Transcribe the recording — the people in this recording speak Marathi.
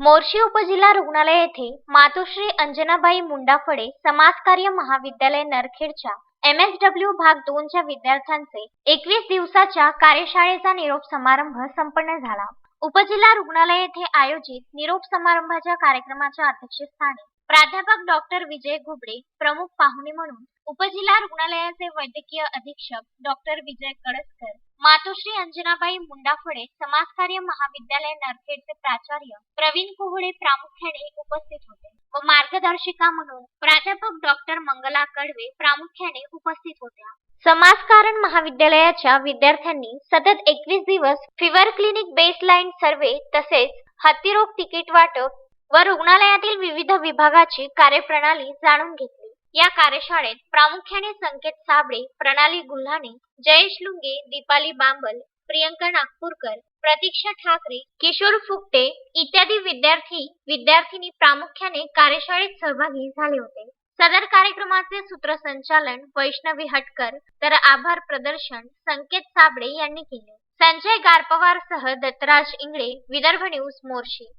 मोर्शी उपजिल्हा रुग्णालय येथे मातोश्री अंजनाबाई मुंडाफळे समाजकार्य महाविद्यालय नरखेडच्या एम एस डब्ल्यू भाग दोनच्या विद्यार्थ्यांचे एकवीस दिवसाच्या कार्यशाळेचा निरोप समारंभ संपन्न झाला. उपजिल्हा रुग्णालय येथे आयोजित निरोप समारंभाच्या कार्यक्रमाच्या अध्यक्षस्थानी प्राध्यापक डॉक्टर विजय घुबडे प्रमुख पाहुणे म्हणून उपजिल्हा रुग्णालयाचे वैद्यकीय अधीक्षक डॉक्टर विजय कडसकर मातोश्री अंजनाबाई मुंडाफळे समाजकार्य महाविद्यालय नरखेडचे प्राचार्य प्रवीण कोहळे प्रामुख्याने उपस्थित होते व मार्गदर्शिका म्हणून प्राध्यापक डॉक्टर मंगला कडवे प्रामुख्याने उपस्थित होत्या. समाजकारण महाविद्यालयाच्या विद्यार्थ्यांनी सतत एकवीस दिवस फिवर क्लिनिक बेसलाईन सर्वे तसेच हत्तीरोग तिकीट वाटप व रुग्णालयातील विविध विभागाची कार्यप्रणाली जाणून घेतली. या कार्यशाळेत प्रामुख्याने संकेत साबळे प्रणाली गुल्हाणे जयेश लुंगे दीपाली बांबल प्रियंका नागपूरकर प्रतीक्षा ठाकरे किशोर फुकटे इत्यादी विद्यार्थी विद्यार्थिनी प्रामुख्याने कार्यशाळेत सहभागी झाले होते. सदर कार्यक्रमाचे सूत्रसंचालन वैष्णवी हटकर तर आभार प्रदर्शन संकेत साबळे यांनी केले. संजय गारपवार सह दत्तराज इंगळे विदर्भ न्यूज मोर्शी.